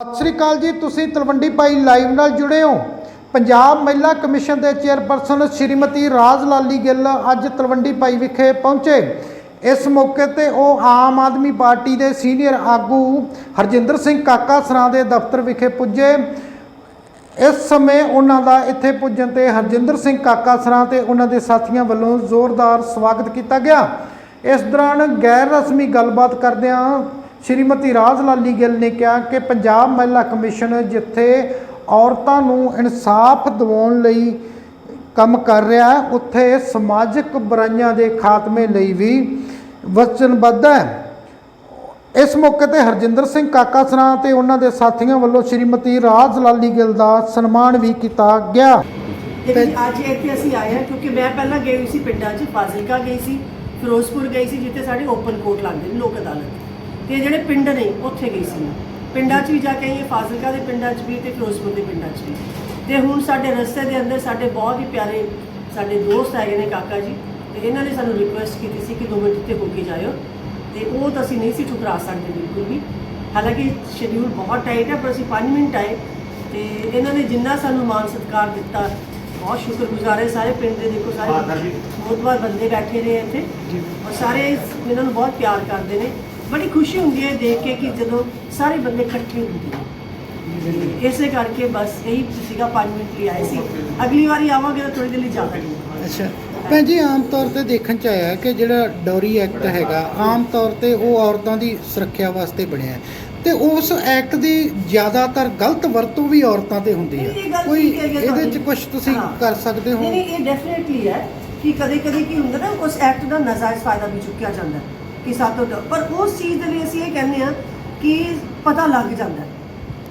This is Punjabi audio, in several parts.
ਸਤਿ ਸ੍ਰੀ ਅਕਾਲ ਜੀ, ਤੁਸੀਂ ਤਲਵੰਡੀ ਪਾਈ ਲਾਈਵ ਨਾਲ ਜੁੜੇ ਹੋ। ਪੰਜਾਬ ਮਹਿਲਾ ਕਮਿਸ਼ਨ ਦੇ ਚੇਅਰਪਰਸਨ ਸ਼੍ਰੀਮਤੀ ਰਾਜ ਲਾਲੀ ਗਿੱਲ ਅੱਜ ਤਲਵੰਡੀ ਪਾਈ ਵਿਖੇ ਪਹੁੰਚੇ। ਇਸ ਮੌਕੇ ਤੇ ਉਹ ਆਮ ਆਦਮੀ ਪਾਰਟੀ ਦੇ ਸੀਨੀਅਰ ਆਗੂ ਹਰਜਿੰਦਰ ਸਿੰਘ ਕਾਕਾ ਸਰਾਂ ਦੇ ਦਫ਼ਤਰ ਵਿਖੇ ਪੁੱਜੇ। ਇਸ ਸਮੇਂ ਉਹਨਾਂ ਦਾ ਇੱਥੇ ਪੁੱਜਣ ਤੇ ਹਰਜਿੰਦਰ ਸਿੰਘ ਕਾਕਾ ਸਰਾਂ ਤੇ ਉਹਨਾਂ ਦੇ ਸਾਥੀਆਂ ਵੱਲੋਂ ਜ਼ੋਰਦਾਰ ਸਵਾਗਤ ਕੀਤਾ ਗਿਆ। ਇਸ ਦੌਰਾਨ ਗੈਰ ਰਸਮੀ ਗੱਲਬਾਤ ਕਰਦਿਆਂ ਸ਼੍ਰੀਮਤੀ ਰਾਜ ਲਾਲੀ ਗਿੱਲ ਨੇ ਕਿਹਾ ਕਿ ਪੰਜਾਬ ਮਹਿਲਾ ਕਮਿਸ਼ਨ ਜਿੱਥੇ ਔਰਤਾਂ ਨੂੰ ਇਨਸਾਫ ਦਿਵਾਉਣ ਲਈ ਕੰਮ ਕਰ ਰਿਹਾ ਹੈ, ਉੱਥੇ ਸਮਾਜਿਕ ਬੁਰਾਈਆਂ ਦੇ ਖਾਤਮੇ ਲਈ ਵੀ ਵਚਨਬੱਧ ਹੈ। ਇਸ ਮੌਕੇ ਤੇ ਹਰਜਿੰਦਰ ਸਿੰਘ ਕਾਕਾ ਸਰਾ ਤੇ ਉਹਨਾਂ ਦੇ ਸਾਥੀਆਂ ਵੱਲੋਂ ਸ਼੍ਰੀਮਤੀ ਰਾਜ ਲਾਲੀ ਗਿੱਲ ਦਾ ਸਨਮਾਨ ਵੀ ਕੀਤਾ ਗਿਆ। ਅੱਜ ਇੱਥੇ ਅਸੀਂ ਆਏ ਹਾਂ ਕਿਉਂਕਿ ਮੈਂ ਪਹਿਲਾਂ ਗਈ ਸੀ ਪਿੰਡਾਂ 'ਚ, ਫਾਜ਼ਿਲਕਾ ਗਈ ਸੀ, ਫਿਰੋਜ਼ਪੁਰ ਗਈ ਸੀ, ਜਿੱਥੇ ਸਾਡੇ ਓਪਨ ਕੋਰਟ ਲੱਗਦੇ ਨੇ, ਲੋਕ ਅਦਾਲਤ। ਤੇ ਜਿਹੜੇ ਪਿੰਡ ਨੇ ਉੱਥੇ ਗਈ ਸੀ। ਪਿੰਡਾਂ 'ਚ ਵੀ ਜਾ ਕੇ ਆਈ ਹਾਂ ਫਾਜ਼ਿਲਕਾ ਦੇ ਪਿੰਡਾਂ 'ਚ ਵੀ ਤੇ ਫਿਰੋਜ਼ਪੁਰ ਦੇ ਪਿੰਡਾਂ 'ਚ ਵੀ। ਤੇ ਹੁਣ ਸਾਡੇ ਰਸਤੇ ਦੇ ਅੰਦਰ ਸਾਡੇ ਬਹੁਤ ਹੀ ਪਿਆਰੇ ਸਾਡੇ ਦੋਸਤ ਹੈਗੇ ਨੇ ਕਾਕਾ ਜੀ ਤੇ ਇਹਨਾਂ ਨੇ ਸਾਨੂੰ ਰਿਕੁਐਸਟ ਕੀਤੀ ਸੀ ਕਿ ਦੋ ਮਿੰਟ ਇੱਥੇ ਹੋ ਕੇ ਜਾਇਓ। ਤੇ ਉਹ ਤਾਂ ਅਸੀਂ ਨਹੀਂ ਸੀ ਠੁਕਰਾ ਸਕਦੇ ਬਿਲਕੁਲ ਵੀ। ਹਾਲਾਂਕਿ ਸ਼ਡਿਊਲ ਬਹੁਤ ਟਾਈਟ ਹੈ ਪਰ ਅਸੀਂ 5 ਮਿੰਟ ਆਏ। ਤੇ ਇਹਨਾਂ ਨੇ ਜਿੰਨਾ ਸਾਨੂੰ ਮਾਨ ਸਤਿਕਾਰ ਦਿੱਤਾ ਬਹੁਤ ਸ਼ੁਕਰਗੁਜ਼ਾਰ ਹੈ ਸਾਰੇ ਪਿੰਡ ਦੇ ਦੇਖੋ ਸਾਰੇ ਬਹੁਤ ਬਹੁਤ ਬੰਦੇ ਬੈਠੇ ਨੇ ਇੱਥੇ। ਔਰ ਸਾਰੇ ਇਹਨਾਂ ਨੂੰ ਬਹੁਤ ਪਿਆਰ ਕਰਦੇ ਨੇ। ਬੜੀ ਖੁਸ਼ੀ ਹੁੰਦੀ ਹੈ ਦੇਖ ਕੇ ਕਿ ਜਦੋਂ ਸਾਰੇ ਬੰਦੇ ਇਕੱਠੇ ਹੁੰਦੇ ਨੇ। ਇਸੇ ਕਰਕੇ ਬਸ ਇਹੀ ਸੀਗਾ 5 ਮਿੰਟ ਲਈ ਆਏ ਸੀ। ਅਗਲੀ ਵਾਰੀ ਆਵਾਂਗੇ ਤਾਂ ਥੋੜੀ ਦੇਰ ਲਈ ਜ਼ਿਆਦਾ ਨਹੀਂ। ਅੱਛਾ। ਭੈਣ ਜੀ ਆਮ ਤੌਰ ਤੇ ਦੇਖਣ ਚ ਆਇਆ ਕਿ ਜਿਹੜਾ ਡੌਰੀ ਐਕਟ ਹੈਗਾ ਆਮ ਤੌਰ ਤੇ ਉਹ ਔਰਤਾਂ ਦੀ ਸੁਰੱਖਿਆ ਵਾਸਤੇ ਬਣਿਆ ਤੇ ਉਸ ਐਕਟ ਦੀ ਜ਼ਿਆਦਾਤਰ ਗਲਤ ਵਰਤੋਂ ਵੀ ਔਰਤਾਂ ਤੇ ਹੁੰਦੀ ਹੈ। ਕੋਈ ਇਹਦੇ ਚ। ਕੁਝ ਤੁਸੀਂ। ਕਰ ਸਕਦੇ ਹੋ? ਨਹੀਂ ਇਹ ਡੈਫੀਨਿਟਲੀ ਹੈ ਕਿ ਕਦੇ ਕਦੇ ਕੀ ਹੁੰਦਾ ਨਾ ਉਸ ਐਕਟ ਦਾ ਨਜਾਇਜ਼ ਫਾਇਦਾ ਵੀ ਚੁੱਕਿਆ ਜਾਂਦਾ ਹੈ। ਕਿ ਸਾਤੋਂ ਪਰ ਉਸ ਚੀਜ਼ ਦੇ ਲਈ ਅਸੀਂ ਇਹ ਕਹਿੰਦੇ ਆ ਕਿ ਪਤਾ ਲੱਗ ਜਾਂਦਾ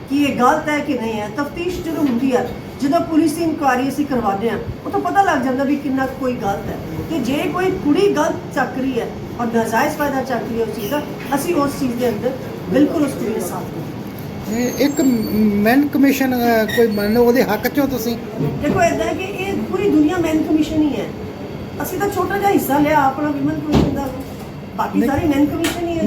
ਕਿ ਇਹ ਗਲਤ ਹੈ ਕਿ ਨਹੀਂ ਹੈ। ਤਫਤੀਸ਼ ਜਦੋਂ ਹੁੰਦੀ ਹੈ ਜਦੋਂ ਪੁਲਿਸ ਦੀ ਇਨਕੁਆਇਰੀ ਅਸੀਂ ਕਰਵਾਉਂਦੇ ਆ ਉਹ ਤਾਂ ਪਤਾ ਲੱਗ ਜਾਂਦਾ ਵੀ ਕਿੰਨਾ ਕੋਈ ਗਲਤ ਹੈ। ਤੇ ਜੇ ਕੋਈ ਕੁੜੀ ਗਲਤ ਚੱਕ ਰਹੀ ਹੈ ਔਰ ਨਜਾਇਜ਼ ਫਾਇਦਾ ਚੱਕ ਰਹੀ ਹੈ ਉਸ ਚੀਜ਼ ਦਾ ਅਸੀਂ ਉਸ ਚੀਜ਼ ਦੇ ਅੰਦਰ ਬਿਲਕੁਲ ਉਸ ਕੁੜੀ ਦੇ ਸਾਥ ਹਾਂ ਇਹ ਇੱਕ ਮੈਨ ਕਮਿਸ਼ਨ ਕੋਈ ਮੰਨ ਉਹਦੇ ਹੱਕ ਚੋਂ ਤੁਸੀਂ? ਦੇਖੋ ਇਦਾਂ ਕਿ ਇਹ ਪੂਰੀ ਦੁਨੀਆ ਮੈਨ ਕਮਿਸ਼ਨ ਹੀ ਹੈ। ਅਸੀਂ ਤਾਂ ਛੋਟਾ ਜਿਹਾ ਹਿੱਸਾ ਲਿਆ ਆਪਣਾ ਵਿਮਨ ਕਮਿਸ਼ਨ ਦਾ। ਬਾਕੀ ਸਾਰੇ ਸਾਰੀ ਕਮਿਸ਼ਨ ਹੀ ਹੈ।